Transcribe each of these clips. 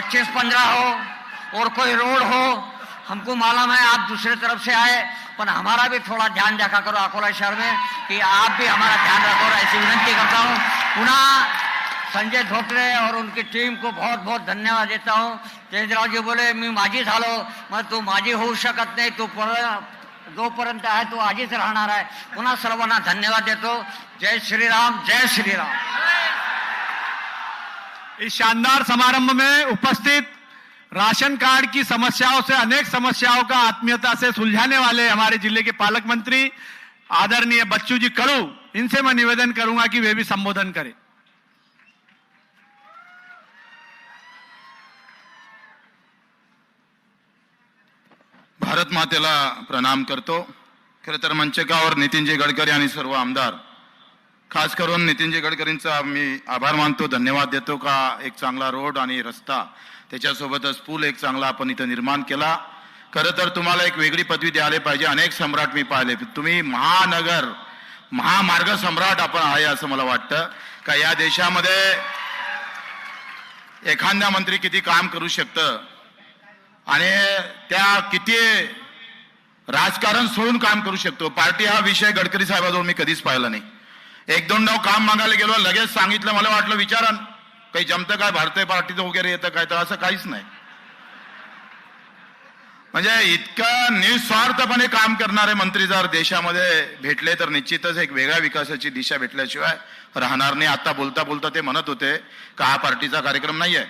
पच्चीस पंद्रह हो, और कोई रोड हो, हमको मालूम है आप दूसरे तरफ़ से आए, पर हमारा भी थोड़ा ध्यान रखा करो अकोला शहर में, कि आप भी हमारा ध्यान रखो, और ऐसी विनंती करता हूँ। पुनः संजय धोत्रे और उनकी टीम को बहुत बहुत धन्यवाद देता हूँ। जयंतरावजी बोले, मी माझी झालो मग तू माझी होऊ शकत नाही, तू पर जोपर्यंत आहे, तू आजीच राहणार आहे. पुन्हा सर्वांना धन्यवाद देतो। जय श्रीराम जय श्रीराम। इस शानदार समारंभ में उपस्थित राशन कार्ड की समस्याओं से अनेक समस्याओं का आत्मीयता से सुलझाने वाले हमारे जिले के पालक मंत्री आदरणीय बच्चू जी कड़ू इनसे मैं निवेदन करूंगा कि वे भी संबोधन करें। भारत मातेला प्रणाम करतो. खरं तर मंचकावर नितीनजी गडकरी आणि सर्व आमदार खास करून नितीनजी गडकरींचा मी आभार मानतो धन्यवाद देतो का? एक चांगला रोड आणि रस्ता. त्याच्यासोबतच पूल एक चांगला आपण इथं निर्माण केला. खरं तर तुम्हाला एक वेगळी पदवी द्यायला पाहिजे अनेक सम्राट मी पाहिले. तुम्ही महानगर महामार्ग सम्राट आपण आहे असं मला वाटतं. का या देशामध्ये एखाद्या मंत्री किती काम करू शकतं? आणि त्या किती राजकारण सोडून काम करू शकतो? पार्टी हा विषय गडकरी साहेबाजवळ मी कधीच पाहिला नाही. एक दोन डाव काम मागायला गेलो लगेच सांगितलं मला वाटलं विचारा काही जमतं काय भारतीय पार्टीचं वगैरे येतं काय तर असं काहीच नाही. म्हणजे इतकं निस्वार्थपणे काम करणारे मंत्री जर देशामध्ये भेटले तर निश्चितच एक वेगळ्या विकासाची दिशा भेटल्याशिवाय राहणार नाही. आता बोलता बोलता ते म्हणत होते का हा पार्टीचा कार्यक्रम नाहीये.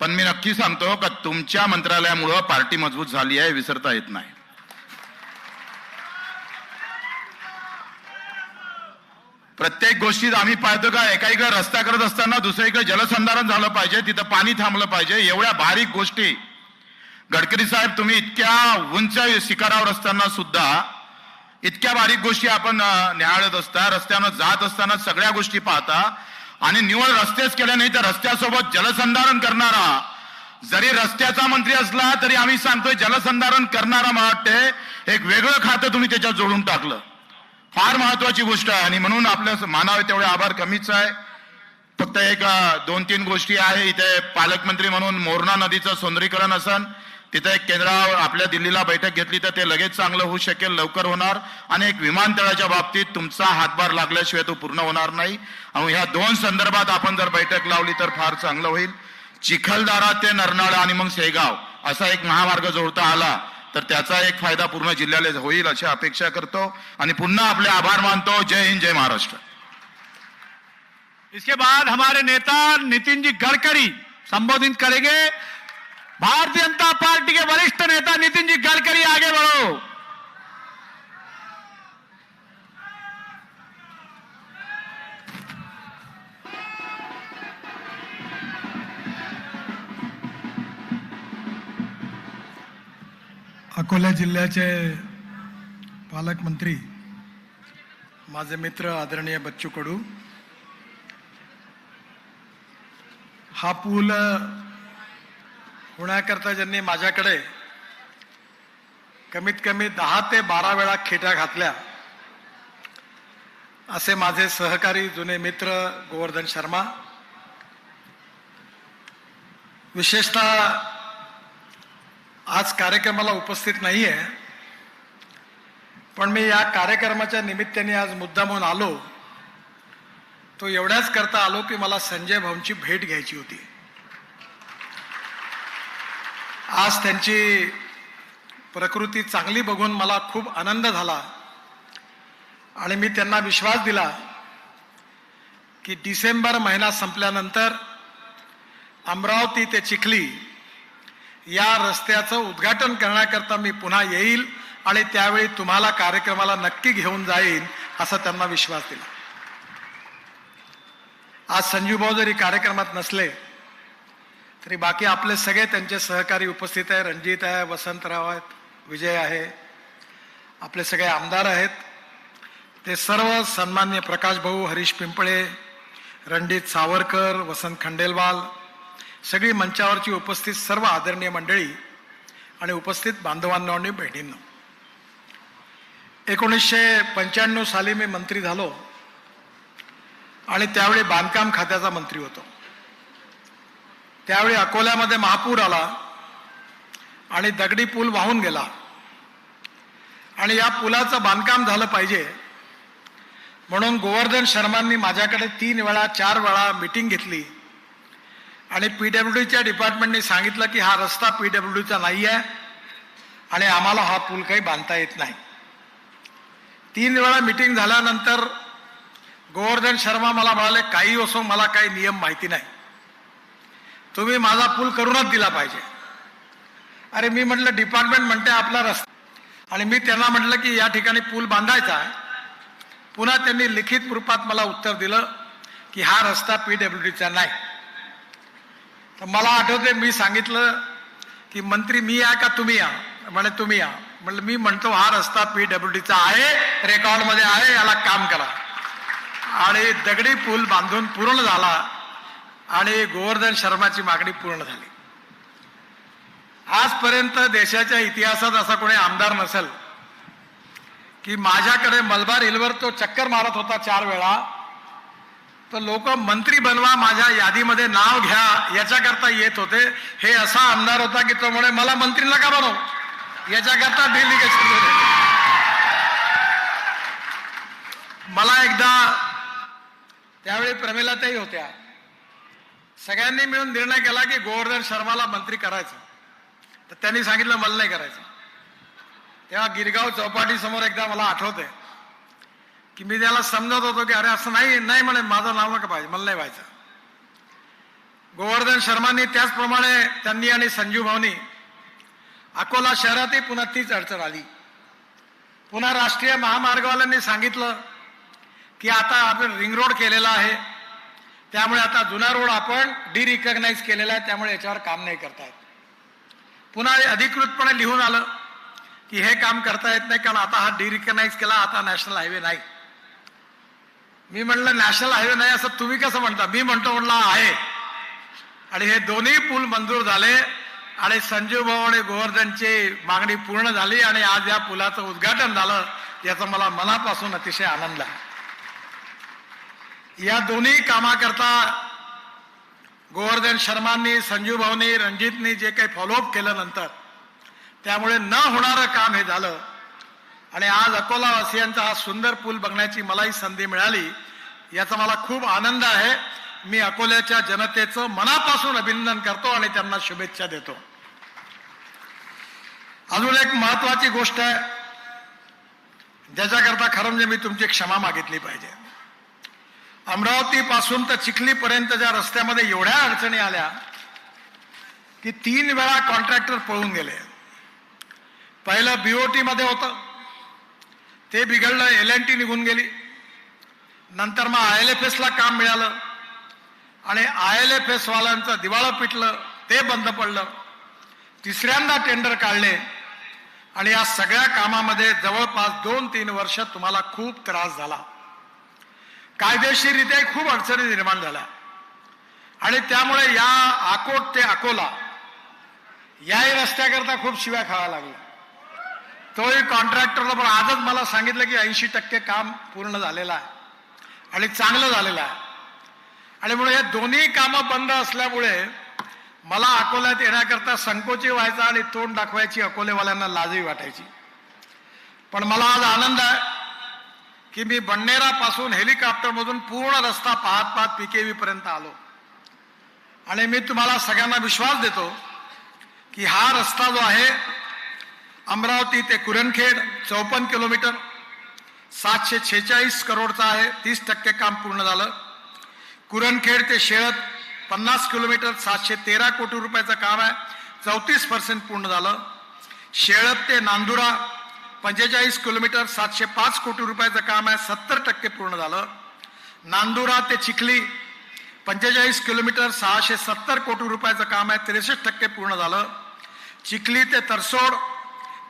पण मी नक्की सांगतो का तुमच्या मंत्रालयामुळं पार्टी मजबूत झाली आहे विसरता येत नाही. प्रत्येक गोष्टीत आम्ही पाहतो का एका इकडे रस्ता करत असताना दुसरीकडे जलसंधारण झालं पाहिजे तिथं पाणी थांबलं पाहिजे एवढ्या बारीक गोष्टी. गडकरी साहेब तुम्ही इतक्या उंच शिखरावर असताना सुद्धा इतक्या बारीक गोष्टी आपण न्याहाळत असता रस्त्यानं जात असताना सगळ्या गोष्टी पाहता आणि निवड रस्तेच केले नाही तर रस्त्यासोबत जलसंधारण करणारा जरी रस्त्याचा मंत्री असला तरी आम्ही सांगतोय जलसंधारण करणारा मला वाटते एक वेगळं खातं तुम्ही त्याच्यात जोडून टाकलं. फार महत्वाची गोष्ट आहे. आणि म्हणून आपल्या मानावे तेवढे आभार कमीच आहे. फक्त एक दोन तीन गोष्टी आहे. इथे पालकमंत्री म्हणून मोरणा नदीचं सौंदर्यीकरण असन तिथे एक केंद्रावर आपल्या दिल्लीला बैठक घेतली तर ते लगेच चांगलं होऊ शकेल लवकर होणार. आणि एक विमानतळाच्या बाबतीत तुमचा हातभार लागल्याशिवाय तो पूर्ण होणार नाही. आणि ह्या दोन संदर्भात आपण जर बैठक लावली तर फार चांगलं होईल. चिखलदारा ते नरनाळा आणि मग शेगाव असा एक महामार्ग जोडता आला. तर त्याचा एक फायदा पूर्ण जिल्ह्याला होईल अशी अपेक्षा करतो. आणि पुन्हा आपले आभार मानतो. जय हिंद जय महाराष्ट्र. इसके बाद हमारे नेता नितिन जी गडकरी संबोधित करेंगे. भारतीय जनता पार्टी के वरिष्ठ नेता नितिन जी गडकरी अकोला जिल्ह्याचे पालकमंत्री माझे मित्र आदरणीय बच्चू कडू हा पूल होण्याकरता ज्यांनी माझ्याकडे कमीत कमी दहा ते बारा वेळा खेट्या घातल्या असे माझे सहकारी जुने मित्र गोवर्धन शर्मा विशेषतः आज कार्यक्रमाला उपस्थित नाही आहे पण मी या कार्यक्रमाच्या निमित्ताने आज मुद्दामून आलो. तो एवढ्याच करता आलो की मला संजय भाऊंची भेट घ्यायची होती. आज त्यांची प्रकृती चांगली बघून मला खूप आनंद झाला. आणि मी त्यांना विश्वास दिला की डिसेंबर महिना संपल्यानंतर अमरावती ते चिखली या रस्त्याचं उद्घाटन करण्याकरता मी पुन्हा येईल आणि त्यावेळी तुम्हाला कार्यक्रमाला नक्की घेऊन जाईन असा त्यांना विश्वास दिला. आज संजूभाऊ जरी कार्यक्रमात नसले तरी बाकी आपले सगळे त्यांचे सहकारी उपस्थित आहे. रणजित आहे वसंतराव आहेत विजय आहे. आपले सगळे आमदार आहेत. ते सर्व सन्मान्य प्रकाश भाऊ हरीश पिंपळे रणजित सावरकर वसंत खंडेलवाल सगळी मंचावरची उपस्थित सर्व आदरणीय मंडळी आणि उपस्थित बांधवांना आणि बहिणींना. एकोणीसशे पंच्याण्णव साली मी मंत्री झालो आणि त्यावेळी बांधकाम खात्याचा मंत्री होतो. त्यावेळी अकोल्यामध्ये महापूर आला आणि दगडी पूल वाहून गेला. आणि या पुलाचं बांधकाम झालं पाहिजे म्हणून गोवर्धन शर्मांनी माझ्याकडे तीन वेळा चार वेळा मिटिंग घेतली. आणि पी डब्ल्यू डीच्या डिपार्टमेंटने सांगितलं की हा रस्ता पी डब्ल्यू डीचा नाही आहे आणि आम्हाला हा पूल काही बांधता येत नाही. तीन वेळा मिटिंग झाल्यानंतर गोवर्धन शर्मा मला म्हणाले काही असो मला काही नियम माहिती नाही. तुम्ही माझा पूल करूनच दिला पाहिजे. अरे मी म्हटलं डिपार्टमेंट म्हणते आपला रस्ता. आणि मी त्यांना म्हटलं की या ठिकाणी पूल बांधायचा आहे. पुन्हा त्यांनी लिखित रूपात मला उत्तर दिलं की हा रस्ता पी डब्ल्यू डीचा नाही. तर मला आठवते मी सांगितलं की मंत्री मी या का तुम्ही या? म्हणे तुम्ही या. म्हटलं मी म्हणतो हा रस्ता पी डब्ल्यू डीचा आहे रेकॉर्डमध्ये आहे याला काम करा. आणि दगडी पूल बांधून पूर्ण झाला आणि गोवर्धन शर्माची मागणी पूर्ण झाली. आजपर्यंत देशाच्या इतिहासात असा कोणी आमदार नसेल की माझ्याकडे मलबार हिलवर तो चक्कर मारत होता चार वेळा. तर लोक मंत्री बनवा माझ्या यादीमध्ये नाव घ्या याच्याकरता येत होते. हे असा आमदार होता की तो म्हणे मला मंत्रीला का बनव? याच्याकरता डेलिगेशन मला एकदा त्यावेळी प्रमिलाताई होत्या. सगळ्यांनी मिळून निर्णय केला की गोवर्धन शर्माला मंत्री करायचं. तर त्यांनी सांगितलं मला नाही करायचं. तेव्हा गिरगाव चौपाटी समोर एकदा मला आठवते की मी त्याला समजत होतो की अरे असं नाही नाही म्हणे माझं नाव नका पाहिजे मला नाही व्हायचं. गोवर्धन शर्मांनी त्याचप्रमाणे त्यांनी आणि संजीव भाऊनी अकोला शहरातही पुन्हा तीच अडचण आली. पुन्हा राष्ट्रीय महामार्गवाल्यांनी सांगितलं की आता आपण रिंग रोड केलेला आहे. त्यामुळे आता जुना रोड आपण डी रिकग्नाईज केलेला आहे त्यामुळे याच्यावर काम नाही करतायत. पुन्हा अधिकृतपणे लिहून आलं की हे काम करता येत नाही कारण आता हा डी रिकग्नाईज केला आता नॅशनल हायवे नाही. मी म्हणलं नॅशनल हायवे नाही असं तुम्ही कसं म्हणता? मी म्हणतो म्हणलं आहे. आणि हे दोन्ही पूल मंजूर झाले आणि संजीव भाऊ आणि गोवर्धनची मागणी पूर्ण झाली आणि आज या पुलाचं उद्घाटन झालं याचा मला मनापासून अतिशय आनंद आहे. या दोन्ही कामाकरता गोवर्धन शर्मांनी संजीव भाऊनी रणजितनी जे काही फॉलोअप केलं नंतर त्यामुळे न होणारं काम हे झालं. आणि आज अकोलावासियांचा हा सुंदर पूल बघण्याची मलाही संधी मिळाली. याचा मला खूप आनंद आहे. मी अकोल्याच्या जनतेचं मनापासून अभिनंदन करतो आणि त्यांना शुभेच्छा देतो. अजून एक महत्वाची गोष्ट आहे. ज्याच्याकरता खरं म्हणजे मी तुमची क्षमा मागितली पाहिजे. अमरावतीपासून तर चिखलीपर्यंत ज्या रस्त्यामध्ये एवढ्या अडचणी आल्या की तीन वेळा कॉन्ट्रॅक्टर पळून गेले. पहिलं बीओटीमध्ये होतं. ते बिघडलं एल एन टी निघून गेली. नंतर मग आय एल एफ एसला काम मिळालं. आणि आय एल एफ एसवाल्यांचं दिवाळं पिटलं ते बंद पडलं. तिसऱ्यांदा टेंडर काढले. आणि या सगळ्या कामामध्ये जवळपास दोन तीन वर्ष तुम्हाला खूप त्रास झाला. कायदेशीररित्या खूप अडचणी निर्माण झाल्या. आणि त्यामुळे या आकोट ते अकोला याही रस्त्याकरता खूप शिव्या खावा लागल्या. तोही कॉन्ट्रॅक्टरला पण आजच मला सांगितलं की ऐंशी टक्के काम पूर्ण झालेलं आहे आणि चांगलं झालेलं आहे. आणि म्हणून हे दोन्ही कामं बंद असल्यामुळे मला अकोल्यात येण्याकरता संकोची व्हायचा आणि तोंड दाखवायची अकोलेवाल्यांना लाजही वाटायची. पण मला आज आनंद आहे की मी बंडेरापासून हेलिकॉप्टरमधून पूर्ण रस्ता पाहत पाहत पीकेव्ही आलो. आणि मी तुम्हाला सगळ्यांना विश्वास देतो की हा रस्ता जो आहे अमरावती ते कुरणखेड चौपन्न किलोमीटर. सातशे छेचाळीस करोडचा आहे तीस टक्के काम पूर्ण झालं. कुरणखेड ते शेळत पन्नास किलोमीटर सातशे तेरा कोटी रुपयाचं काम आहे चौतीस पर्सेंट पूर्ण झालं. शेळत ते नांदुरा पंचेचाळीस किलोमीटर सातशे पाच कोटी रुपयाचं काम आहे सत्तर टक्के पूर्ण झालं. नांदुरा ते चिखली पंचेचाळीस किलोमीटर सहाशे सत्तर कोटी रुपयाचं काम आहे त्रेसष्ट टक्के पूर्ण झालं. चिखली ते तरसोड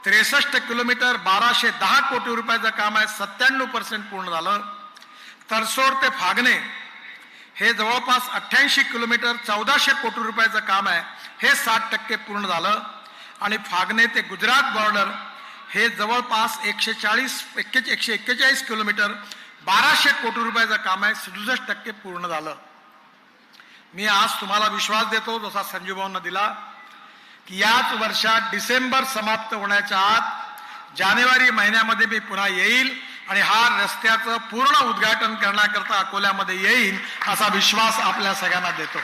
त्रेसष्ट किलोमीटर बाराशे दहा कोटी रुपयाचं काम आहे. सत्त्याण्णव पर्सेंट पूर्ण झालं. तरसोड ते फागणे हे जवळपास अठ्ठ्याऐंशी किलोमीटर चौदाशे कोटी रुपयाचं काम आहे. हे साठ टक्के पूर्ण झालं. आणि फागणे ते गुजरात बॉर्डर हे जवळपास एकशे चाळीस एक्के एकशे एक्केचाळीस किलोमीटर बाराशे कोटी रुपयाचं काम आहे. सदुसष्ट टक्के पूर्ण झालं. मी आज तुम्हाला विश्वास देतो जसा संजीव भाऊंना दिला की याच वर्षात डिसेंबर समाप्त होण्याच्या आत जानेवारी महिन्यामध्ये मी पुन्हा येईल आणि हा रस्त्याचं पूर्ण उद्घाटन करण्याकरता अकोल्यामध्ये येईल असा विश्वास आपल्या सगळ्यांना देतो.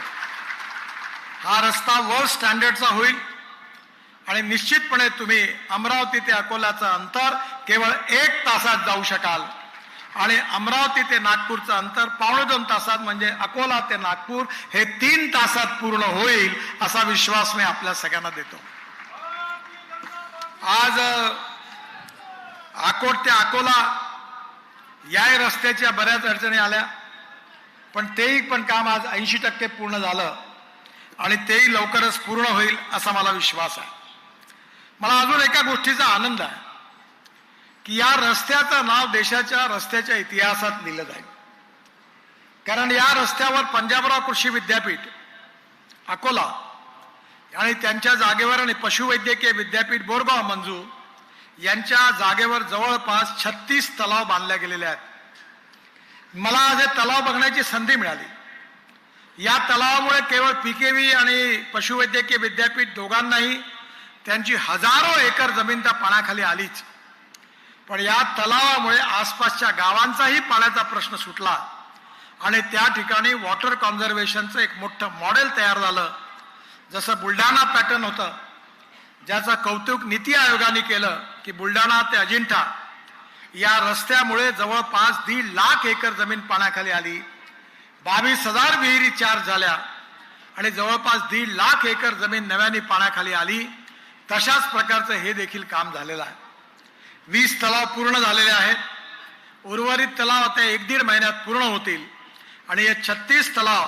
हा रस्ता वर्ल्ड स्टँडर्डचा होईल आणि निश्चितपणे तुम्ही अमरावती ते अकोल्याचं अंतर केवळ एक तासात जाऊ शकाल. आणि अमरावती ते नागपूरचं अंतर पावणे दोन तासात म्हणजे अकोला ते नागपूर हे तीन तासात पूर्ण होईल असा विश्वास मी आपल्या सगळ्यांना देतो. आज अकोट ते अकोला या रस्त्याच्या बऱ्याच अडचणी आल्या. पण तेही पण काम आज ऐंशी टक्के पूर्ण झालं आणि तेही लवकरच पूर्ण होईल असा मला विश्वास आहे. मला अजून एका गोष्टीचा आनंद आहे. की या रस्त्याचं नाव देशाच्या रस्त्याच्या इतिहासात लिहिलं जाईल. कारण या रस्त्यावर पंजाबराव कृषी विद्यापीठ अकोला आणि त्यांच्या जागेवर आणि पशुवैद्यकीय विद्यापीठ बोरगाव मंजू यांच्या जागेवर जवळपास छत्तीस तलाव बांधल्या गेलेले आहेत. मला आज हे तलाव बघण्याची संधी मिळाली. या तलावामुळे केवळ पीकेव्ही आणि पशुवैद्यकीय विद्यापीठ दोघांनाही त्यांची हजारो एकर जमीन त्या पाण्याखाली आलीच. पण या तलावामुळे आसपासच्या गावांचाही पाण्याचा प्रश्न सुटला. आणि त्या ठिकाणी वॉटर कॉन्झर्वेशनचं एक मोठं मॉडेल तयार झालं. जसं बुलढाणा पॅटर्न होतं. ज्याचं कौतुक नीती आयोगाने केलं की बुलढाणा ते अजिंठा या रस्त्यामुळे जवळपास दीड लाख एकर जमीन पाण्याखाली आली. बावीस हजार विहिरी चार्ज झाल्या. आणि जवळपास दीड लाख एकर जमीन नव्याने पाण्याखाली आली. तशाच प्रकारचं हे देखील काम झालेलं आहे. वीस तलाव पूर्ण झालेले आहेत. उर्वरित तलाव आता एक दीड महिन्यात पूर्ण होतील. आणि हे छत्तीस तलाव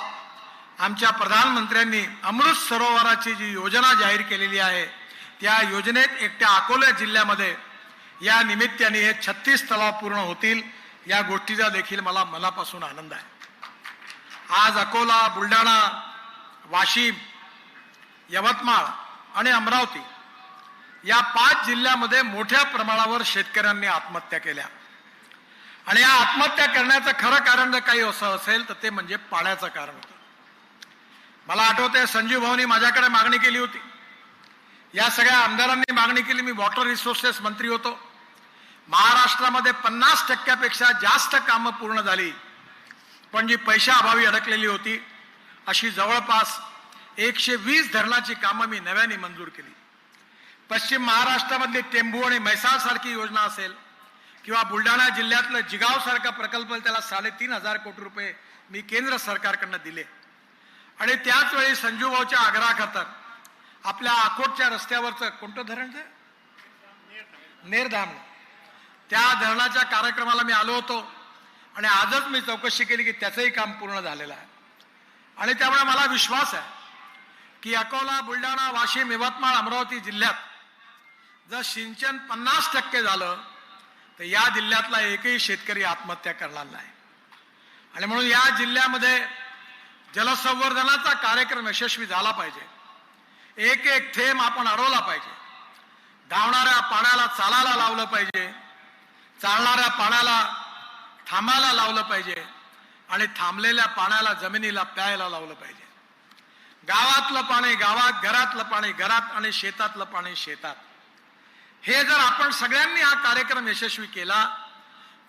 आमच्या प्रधानमंत्र्यांनी अमृत सरोवराची जी योजना जाहीर केलेली आहे त्या योजनेत एकट्या अकोला जिल्ह्यामध्ये या निमित्ताने हे छत्तीस तलाव पूर्ण होतील या गोष्टीचा देखील मला मनापासून आनंद आहे. आज अकोला बुलढाणा वाशिम यवतमाळ आणि अमरावती या पाच जिल्ह्यामध्ये मोठ्या प्रमाणावर शेतकऱ्यांनी आत्महत्या केल्या. आणि या आत्महत्या करण्याचं खरं कारण जर काही असं असेल तर ते म्हणजे पाण्याचं कारण होतं. मला आठवतंय संजीव भाऊनी माझ्याकडे मागणी केली होती. या सगळ्या आमदारांनी मागणी केली. मी वॉटर रिसोर्सेस मंत्री होतो. महाराष्ट्रामध्ये पन्नास टक्क्यापेक्षा जास्त कामं पूर्ण झाली पण जी पैशाअभावी अडकलेली होती अशी जवळपास एकशे वीस धरणाची कामं मी नव्याने मंजूर केली. पश्चिम महाराष्ट्रामधली टेंबू आणि म्हैसाळ सारखी योजना असेल किंवा बुलढाणा जिल्ह्यातलं जिगाव सारखा प्रकल्प त्याला साडेतीन हजार कोटी रुपये मी केंद्र सरकारकडनं दिले. आणि त्याच वेळी संजू आग्रहाखातर आपल्या अकोटच्या रस्त्यावरचं कोणतं धरण ते? नेरधाम त्या धरणाच्या कार्यक्रमाला मी आलो होतो आणि आजच मी चौकशी केली की त्याचंही काम पूर्ण झालेलं आहे. आणि त्यामुळे मला विश्वास आहे की अकोला बुलढाणा वाशिम यवतमाळ अमरावती जिल्ह्यात जर सिंचन पन्नास टक्के झालं तर या जिल्ह्यातला एकही शेतकरी आत्महत्या करणार नाही. आणि म्हणून या जिल्ह्यामध्ये जलसंवर्धनाचा कार्यक्रम यशस्वी झाला पाहिजे. एक एक थेंब आपण अडवला पाहिजे. धावणाऱ्या पाण्याला चालायला लावलं पाहिजे. चालणाऱ्या पाण्याला थांबायला लावलं पाहिजे. आणि थांबलेल्या पाण्याला जमिनीला प्यायला लावलं पाहिजे. गावातलं पाणी गावात घरातलं पाणी घरात आणि शेतातलं पाणी शेतात. हे जर आपण सगळ्यांनी हा कार्यक्रम यशस्वी केला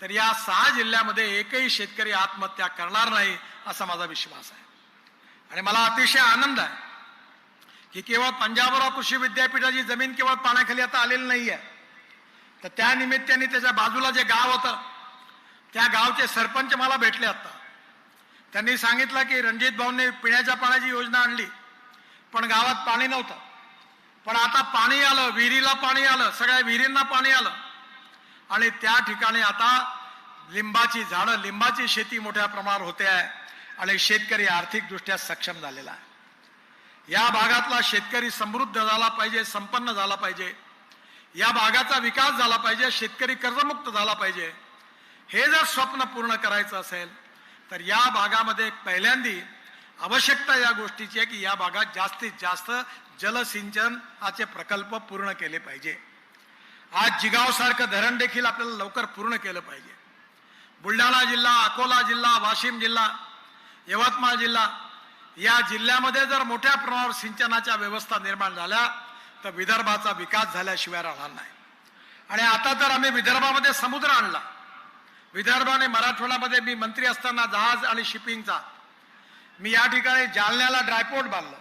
तर या सहा जिल्ह्यामध्ये एकही शेतकरी आत्महत्या करणार नाही असा माझा विश्वास आहे. आणि मला अतिशय आनंद आहे की केवळ पंजाबराव कृषी विद्यापीठाची जमीन केवळ पाण्याखाली आता आलेली नाही आहे तर त्या निमित्ताने त्याच्या बाजूला जे गाव होतं त्या गावचे सरपंच मला भेटले आता. त्यांनी सांगितलं की रणजित भाऊंनी पिण्याच्या पाण्याची योजना आणली पण गावात पाणी नव्हतं. पण आता पाणी आलं विहिरीला पाणी आलं सगळ्या विहिरींना पाणी आलं. आणि त्या ठिकाणी आता लिंबाची झाडं लिंबाची शेती मोठ्या प्रमाणावर होते आहे आणि शेतकरी आर्थिकदृष्ट्या सक्षम झालेला आहे. या भागातला शेतकरी समृद्ध झाला पाहिजे संपन्न झाला पाहिजे. या भागाचा विकास झाला पाहिजे शेतकरी कर्जमुक्त झाला पाहिजे. हे जर स्वप्न पूर्ण करायचं असेल तर या भागामध्ये पहिल्यांदी आवश्यकता या गोष्टीची आहे की या भागात जास्तीत जास्त जलसिंचनाचे प्रकल्प पूर्ण केले पाहिजे. आज जिगावसारखं धरण देखील आपल्याला लवकर पूर्ण केलं पाहिजे. बुलढाणा जिल्हा अकोला जिल्हा वाशिम जिल्हा यवतमाळ जिल्हा या जिल्ह्यामध्ये जर मोठ्या प्रमाणावर सिंचनाच्या व्यवस्था निर्माण झाल्या तर विदर्भाचा विकास झाल्याशिवाय राहणार नाही. आणि आता तर आम्ही विदर्भामध्ये समुद्र आणला. विदर्भ आणि मराठवाड्यामध्ये मी मंत्री असताना जहाज आणि शिपिंगचा मी या ठिकाणी जालन्याला ड्रायपोर्ट बांधलो.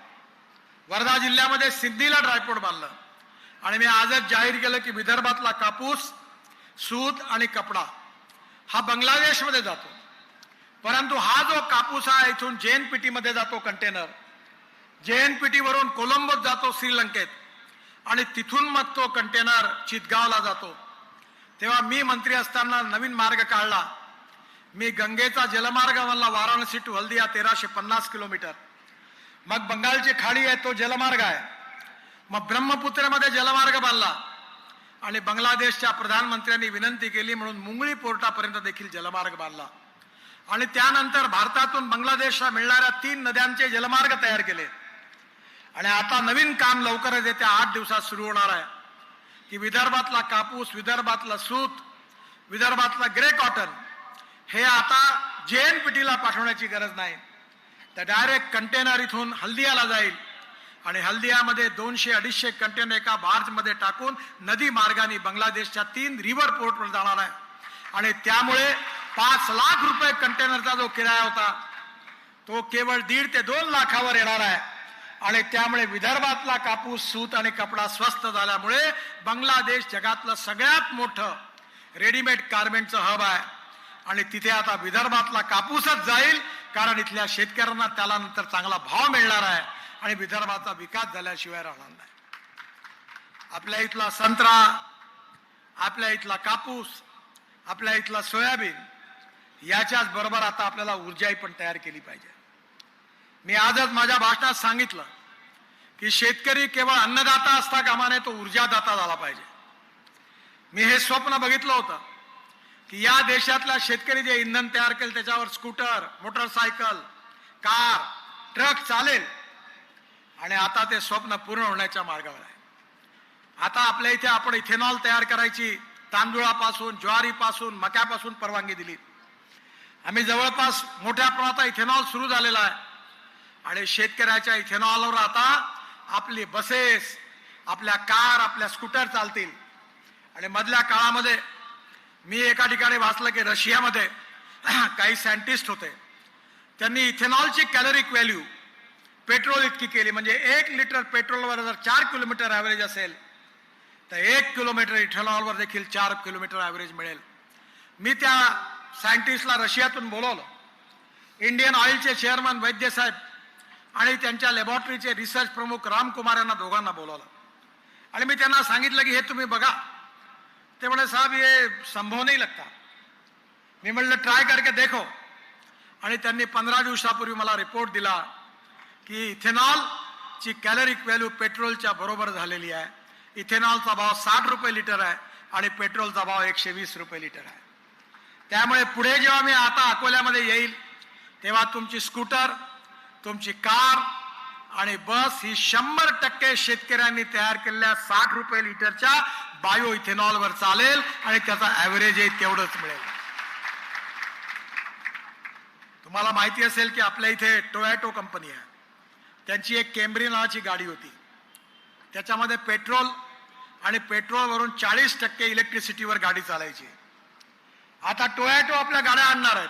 वर्धा जिल्ह्यामध्ये सिद्धीला ड्रायपोर्ट बांधलं. आणि मी आजच जाहीर केलं की विदर्भातला कापूस सूत आणि कपडा हा बांगलादेशमध्ये जातो. परंतु हा जो कापूस आहे इथून जन पी टीमध्ये जातो कंटेनर जन पी टीवरून कोलंबोत जातो श्रीलंकेत. आणि तिथून मग तो कंटेनर चितगावला जातो. तेव्हा मी मंत्री असताना नवीन मार्ग काढला. मी गंगेचा जलमार्ग म्हणला वाराणसी टू हल्दिया तेराशे पन्नास किलोमीटर. मग बंगालची खाडी आहे तो जलमार्ग आहे. मग ब्रह्मपुत्रेमध्ये जलमार्ग बांधला आणि बांगलादेशच्या प्रधानमंत्र्यांनी विनंती केली म्हणून मुंगळी पोर्टापर्यंत देखील जलमार्ग बांधला. आणि त्यानंतर भारतातून बांगलादेशला मिळणाऱ्या तीन नद्यांचे जलमार्ग तयार केले. आणि आता नवीन काम लवकरच येत्या आठ दिवसात सुरू होणार आहे. की विदर्भातला कापूस विदर्भातला सूत विदर्भातलं ग्रे कॉटन हे आता जे एन पी टीला पाठवण्याची गरज नाही. तर डायरेक्ट कंटेनर इथून हल्दियाला जाईल. आणि हल्दियामध्ये दोनशे अडीचशे कंटेनर एका बार्जमध्ये टाकून नदी मार्गाने बांगलादेशच्या तीन रिव्हर पोर्टवर जाणार आहे. आणि त्यामुळे पाच लाख रुपये कंटेनरचा जो किराया होता तो केवळ दीड ते दोन लाखावर येणार आहे. आणि त्यामुळे विदर्भातला कापूस सूत आणि कपडा स्वस्त झाल्यामुळे बांगलादेश जगातलं सगळ्यात मोठं रेडीमेड गार्मेंटचं हब आहे. आणि तिथे आता विदर्भातला कापूसच जाईल कारण इथल्या शेतकऱ्यांना त्याला नंतर चांगला भाव मिळणार आहे आणि विदर्भाचा विकास झाल्याशिवाय राहणार नाही. आपल्या इथला संत्रा आपल्या इथला कापूस आपल्या इथला सोयाबीन याच्याच बरोबर आता आपल्याला ऊर्जाही पण तयार केली पाहिजे. मी आजच माझ्या भाषणात सांगितलं की शेतकरी केवळ अन्नदाता असता कामा नये तो ऊर्जादाता झाला पाहिजे. मी हे स्वप्न बघितलं होतं. की या देशातल्या शेतकरी जे इंधन तयार केलं त्याच्यावर स्कूटर मोटरसायकल कार ट्रक चालेल. आणि आता ते स्वप्न पूर्ण होण्याच्या मार्गावर आहे. आता आपल्या इथे आपण इथेनॉल तयार करायची तांदूळापासून ज्वारीपासून मक्यापासून परवानगी दिली. आम्ही जवळपास मोठ्या प्रमाणात इथेनॉल सुरू झालेला आहे. आणि शेतकऱ्याच्या इथेनॉलवर आता आपली बसेस आपल्या कार आपल्या स्कूटर चालतील. आणि मधल्या काळामध्ये मी एका ठिकाणी वाचलं की रशियामध्ये काही सायंटिस्ट होते. त्यांनी इथेनॉलची कॅलरिक व्हॅल्यू पेट्रोल इतकी केली म्हणजे एक लिटर पेट्रोलवर जर चार किलोमीटर ॲव्हरेज असेल तर एक किलोमीटर इथेनॉलवर देखील चार किलोमीटर ॲव्हरेज मिळेल. मी त्या सायंटिस्टला रशियातून बोलवलं. इंडियन ऑइलचे चेअरमन वैद्य साहेब आणि त्यांच्या लॅबॉरेटरीचे रिसर्च प्रमुख रामकुमार यांना दोघांना बोलवलं. आणि मी त्यांना सांगितलं की हे तुम्ही बघा ते म्हणे साहेब हे संभव नाही लगता. मी म्हणलं ट्राय करके देखो. आणि त्यांनी पंधरा दिवसापूर्वी मला रिपोर्ट दिला की इथेनॉलची कॅलरिक व्हॅल्यू पेट्रोलच्या बरोबर झालेली आहे. इथेनॉलचा भाव साठ रुपये लिटर आहे आणि पेट्रोलचा भाव एकशे वीस रुपये लिटर आहे. त्यामुळे पुढे जेव्हा मी आता अकोल्यामध्ये येईल तेव्हा तुमची स्कूटर तुमची कार आणि बस ही शंभर टक्के शेतकऱ्यांनी तयार केलेल्या साठ रुपये लिटरच्या बायो इथेनॉलवर चालेल आणि त्याचा ॲव्हरेजही तेवढंच मिळेल. तुम्हाला माहिती असेल की आपल्या इथे टोयॅटो कंपनी आहे. त्यांची एक केम्ब्री नावाची गाडी होती. त्याच्यामध्ये पेट्रोल आणि पेट्रोलवरून चाळीस टक्के इलेक्ट्रिसिटीवर गाडी चालायची. आता टोयॅटो आपल्या गाड्या आणणार आहेत.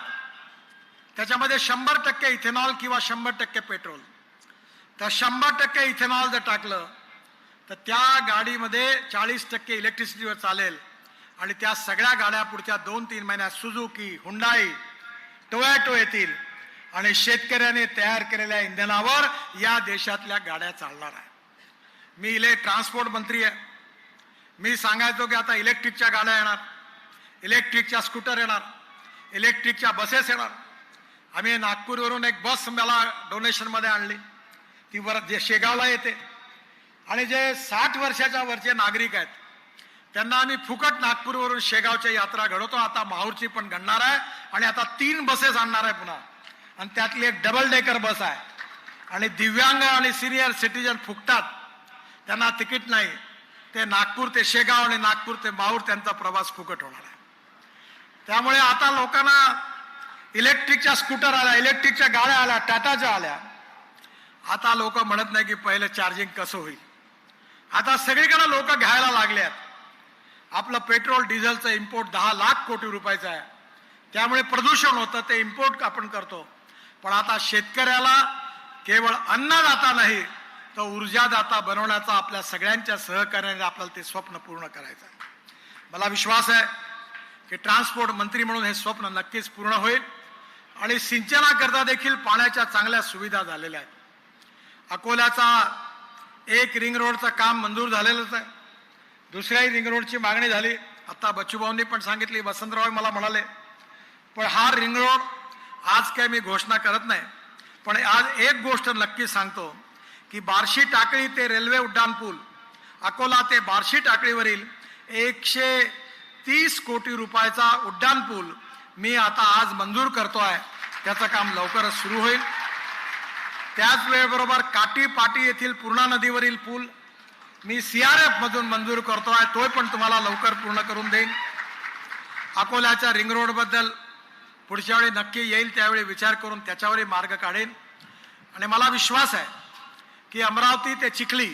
त्याच्यामध्ये शंभर टक्के इथेनॉल किंवा शंभर टक्के पेट्रोल तर शंभर टक्के इथेनॉल जर टाकलं तर त्या गाडीमध्ये चाळीस टक्के इलेक्ट्रिसिटीवर चालेल. आणि त्या सगळ्या गाड्या पुढच्या दोन तीन महिन्यात सुझुकी हुंडाई टोयॅटो येतील. आणि शेतकऱ्याने तयार केलेल्या इंधनावर या देशातल्या गाड्या चालणार आहे मी इले ट्रान्सपोर्ट मंत्री आहे. मी सांगायचो की आता इलेक्ट्रिकच्या गाड्या येणार इलेक्ट्रिकच्या स्कूटर येणार इलेक्ट्रिकच्या बसेस येणार. आम्ही नागपूरवरून एक बस मला डोनेशनमध्ये आणली. ती वर जे शेगावला येते. आणि जे साठ वर्षाच्या वरचे नागरिक आहेत त्यांना आम्ही फुकट नागपूरवरून शेगावच्या यात्रा घडवतो. आता माहूरची पण घडणार आहे आणि आता तीन बसेस आणणार आहे पुन्हा. आणि त्यातली एक डबल डेकर बस आहे. आणि दिव्यांग आणि सिनियर सिटीजन फुकतात त्यांना तिकीट नाही. ते नागपूर ते शेगाव आणि नागपूर ते माहूर त्यांचा प्रवास फुकट होणार आहे. त्यामुळे आता लोकांना इलेक्ट्रिकच्या स्कूटर आल्या इलेक्ट्रिकच्या गाड्या आल्या टाटाच्या आल्या आता लोक म्हणत नाही की पहिलं चार्जिंग कसं होईल. आता सगळीकडे लोक घ्यायला लागल्यात. आपलं पेट्रोल डिझेलचं इम्पोर्ट दहा लाख कोटी रुपयाचं आहे. त्यामुळे प्रदूषण होतं ते इम्पोर्ट आपण करतो. पण आता शेतकऱ्याला केवळ अन्नदाता नाही तर ऊर्जादाता बनवण्याचा आपल्या सगळ्यांच्या सहकार्याने आपल्याला ते स्वप्न पूर्ण करायचं आहे. मला विश्वास आहे की ट्रान्सपोर्ट मंत्री म्हणून हे स्वप्न नक्कीच पूर्ण होईल. आणि सिंचनाकरता देखील पाण्याच्या चांगल्या सुविधा झालेल्या आहेत. अकोल्याचा एक रिंग रोडचं काम मंजूर झालेलंच आहे. दुसऱ्याही रिंग रोडची मागणी झाली. आता बच्चूभाऊंनी पण सांगितली वसंतराव मला म्हणाले पण हा रिंग रोड आज काय मी घोषणा करत नाही. पण आज एक गोष्ट नक्की सांगतो की बार्शी टाकळी ते रेल्वे उड्डाण पूल अकोला ते बार्शी टाकळीवरील एकशे तीस कोटी रुपयाचा उड्डाण पूल मी आता आज मंजूर करतो आहे त्याचं काम लवकरच सुरू होईल. त्याच वेळेबरोबर काटी पाटी येथील पूर्णा नदीवरील पूल मी सीआरएफ मधून मंजूर करतो आहे तोय पण तुम्हाला लवकर पूर्ण करून देईन. अकोल्याच्या रिंग रोडबद्दल पुढच्या वेळी नक्की येईल त्यावेळी विचार करून त्याच्यावरही मार्ग काढेन. आणि मला विश्वास आहे की अमरावती ते चिखली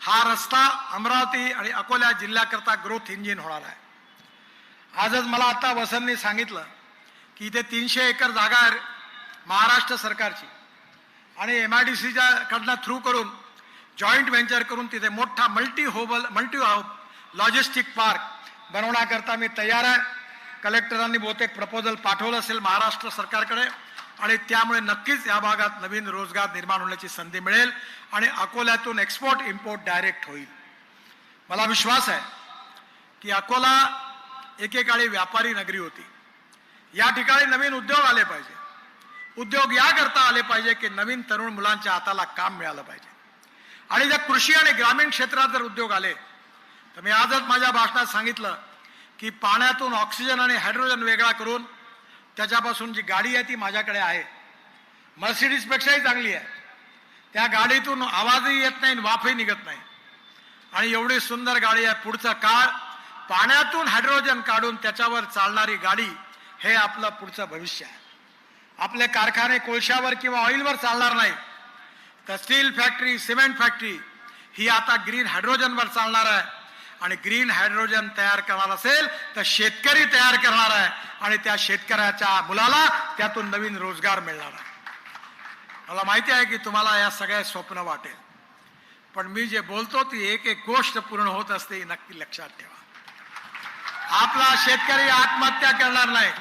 हा रस्ता अमरावती आणि अकोला जिल्ह्याकरता ग्रोथ इंजिन होणार आहे. आजच मला आता वसंतनी सांगितलं की इथे तीनशे एकर जागा आहे महाराष्ट्र सरकारची. आणि एम आय डी सीच्या कडनं थ्रू करून जॉईंट व्हेंचर करून तिथे मोठा मल्टी होबल मल्टी लॉजिस्टिक पार्क बनवण्याकरता मी तयार आहे. कलेक्टरांनी बहुतेक प्रपोजल पाठवलं असेल महाराष्ट्र सरकारकडे आणि त्यामुळे नक्कीच या भागात नवीन रोजगार निर्माण होण्याची संधी मिळेल आणि अकोल्यातून एक्सपोर्ट इम्पोर्ट डायरेक्ट होईल. मला विश्वास आहे की अकोला एकेकाळी व्यापारी नगरी होती. या ठिकाणी नवीन उद्योग आले पाहिजे. उद्योग याकरता आले पाहिजे की नवीन तरुण मुलांच्या हाताला काम मिळालं पाहिजे. आणि जर कृषी आणि ग्रामीण क्षेत्रात जर उद्योग आले तर मी आजच माझ्या भाषणात सांगितलं की पाण्यातून ऑक्सिजन आणि हायड्रोजन वेगळा करून त्याच्यापासून जी गाडी आहे ती माझ्याकडे आहे. मर्सिडीजपेक्षाही चांगली आहे. त्या गाडीतून आवाजही येत नाही आणि वाफही निघत नाही. आणि एवढी सुंदर गाडी आहे पुढचा काळ. पाण्यातून हायड्रोजन काढून त्याच्यावर चालणारी गाडी हे आपलं पुढचं भविष्य आहे. आपले कारखाने कोळशावर किंवा ऑइलवर चालणार नाही. तर स्टील फॅक्टरी सिमेंट फॅक्टरी ही आता ग्रीन हायड्रोजनवर चालणार आहे. आणि ग्रीन हायड्रोजन तयार करणार असेल तर शेतकरी तयार करणार आहे. आणि त्या शेतकऱ्याच्या मुलाला त्यातून नवीन रोजगार मिळणार आहे. मला माहिती आहे की तुम्हाला या सगळ्या स्वप्न वाटेल. पण मी जे बोलतो ती एक एक गोष्ट पूर्ण होत असते ही नक्की लक्षात ठेवा. आपला शेतकरी आत्महत्या करणार नाही.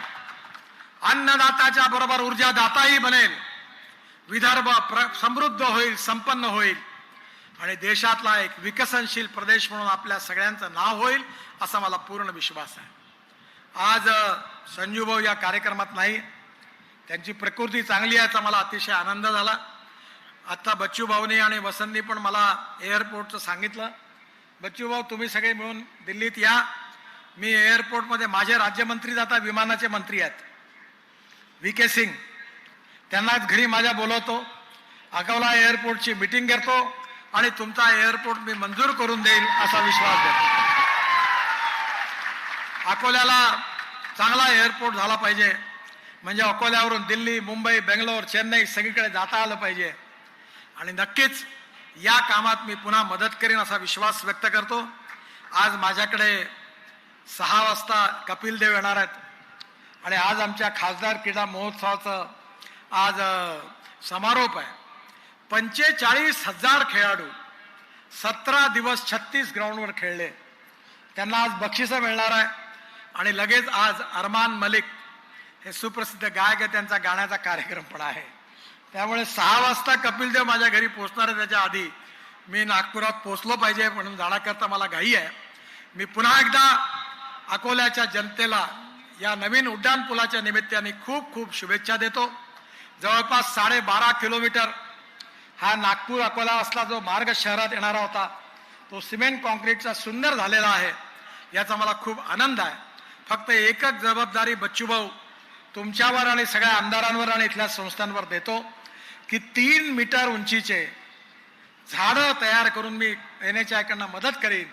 अन्नदाताच्या बरोबर ऊर्जादाताही बनेल. विदर्भ प्र समृद्ध होईल संपन्न होईल. आणि देशातला एक विकसनशील प्रदेश म्हणून आपल्या सगळ्यांचं नाव होईल असा मला पूर्ण विश्वास आहे. आज संजूभाऊ संजू भाऊ या कार्यक्रमात नाही. त्यांची प्रकृती चांगली आहे याचा मला अतिशय आनंद झाला. आत्ता बच्चू भाऊनी आणि वसंतनी पण मला एअरपोर्टचं सांगितलं. बच्चू भाऊ तुम्ही सगळे मिळून दिल्लीत या. मी एअरपोर्टमध्ये माझे राज्यमंत्री जाता विमानाचे मंत्री आहेत. व्ही के सिंग त्यांनाच घरी माझ्या बोलवतो. अकोला एअरपोर्टची मिटिंग घेतो आणि तुमचा एअरपोर्ट मी मंजूर करून देईल असा विश्वास देतो. अकोल्याला चांगला एअरपोर्ट झाला पाहिजे. म्हणजे अकोल्यावरून दिल्ली मुंबई बेंगलोर चेन्नई सगळीकडे जाता आलं पाहिजे. आणि नक्कीच या कामात मी पुन्हा मदत करीन असा विश्वास व्यक्त करतो. आज माझ्याकडे सहा वाजता कपिल देव येणार आहेत. आणि आज आमच्या खासदार क्रीडा महोत्सवाचं आज समारोप आहे. पंचेचाळीस हजार खेळाडू सतरा दिवस छत्तीस ग्राउंडवर खेळले. त्यांना आज बक्षिसं मिळणार आहे. आणि लगेच आज अरमान मलिक हे सुप्रसिद्ध गायक आहे त्यांचा गाण्याचा कार्यक्रम पण आहे. त्यामुळे सहा वाजता कपिल देव माझ्या घरी पोचणार आहे. त्याच्या आधी मी नागपुरात पोचलो पाहिजे म्हणून जाण्याकरता मला घाई आहे. मी पुन्हा एकदा अकोल्याच्या जनतेला या नवीन उड्डाण पुलाच्या निमित्ताने खूप खूप शुभेच्छा देतो. जवळपास साडेबारा किलोमीटर हा नागपूर अकोला असला जो मार्ग शहरात येणारा होता तो सिमेंट कॉन्क्रीटचा सुंदर झालेला आहे याचा मला खूप आनंद आहे. फक्त एकच जबाबदारी बच्चूभाऊ तुमच्यावर आणि सगळ्या आमदारांवर आणि इथल्या संस्थांवर देतो की तीन मीटर उंचीचे झाडं तयार करून मी एन एच आयकडनं मदत करीन.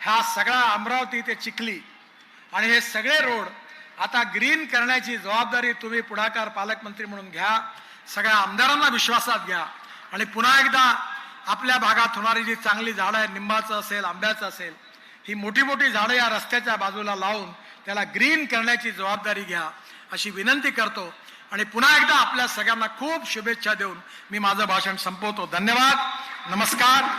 हा सगळा अमरावती ते चिखली आणि हे सगळे रोड आता ग्रीन करण्याची जबाबदारी तुम्ही पुढाकार पालकमंत्री म्हणून घ्या. सगळ्या आमदारांना विश्वासात घ्या. आणि पुन्हा एकदा आपल्या भागात होणारी जी चांगली झाडं आहेत निंबाचं असेल आंब्याचं असेल ही मोठी मोठी झाडं या रस्त्याच्या बाजूला लावून त्याला ग्रीन करण्याची जबाबदारी घ्या अशी विनंती करतो. आणि पुन्हा एकदा आपल्या सगळ्यांना खूप शुभेच्छा देऊन मी माझं भाषण संपवतो. धन्यवाद. नमस्कार.